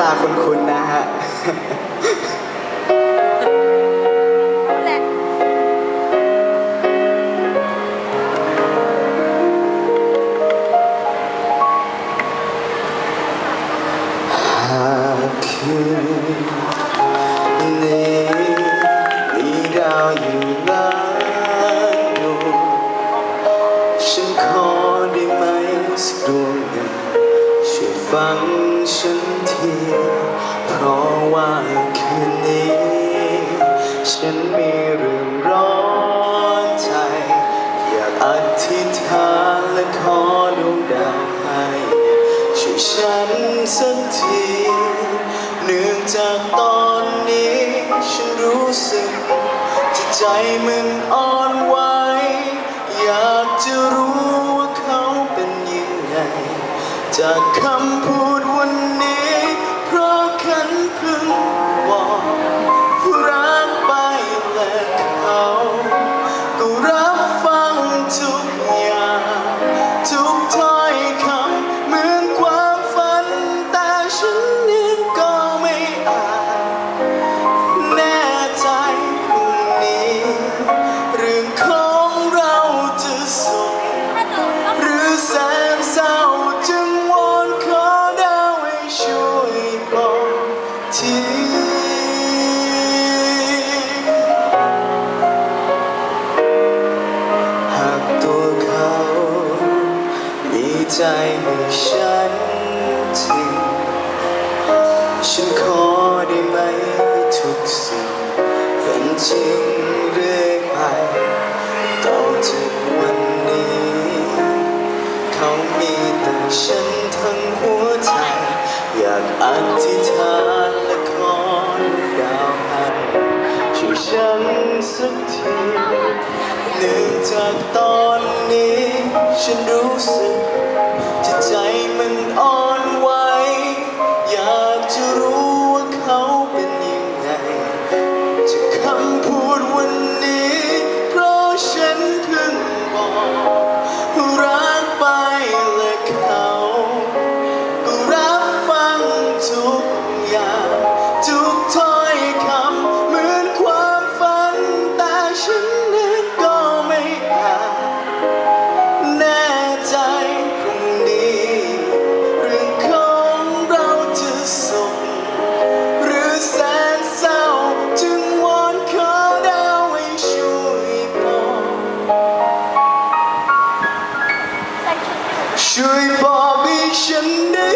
ตาคุ้นๆนะฮะ แหละหากคืนนี้มีดาวอยู่ล้านดวงฉันขอได้ไหมสักดวงหนึ่งช่วยฟังฉัน ที เพราะว่าคืนนี้ ฉันมีเรื่องร้อนใจ อยากอธิษฐานและขอดวงดาวให้ช่วยฉันสักทีเนื่องจากตอนนี้ ฉันรู้สึกที่ใจมันอ่อนไหวอยากจะรู้ว่าเขาเป็นยังไง จากคำพูด ใจให้ฉันจริงฉันขอได้ไหมทุกสิ่งเป็นจริงเรื่อยไปต่อจากวันนี้ เขามีแต่ฉันทั้งหัวใจ อยากอธิษฐาน ฉันสักทีเนื่องจากตอนนี้ ฉันรู้สึกจะใจมันอ่อนไหวอยากจะรู้ว่าเขาเป็นยังไงจากคำพูดวัน Trời bà bi chân đêm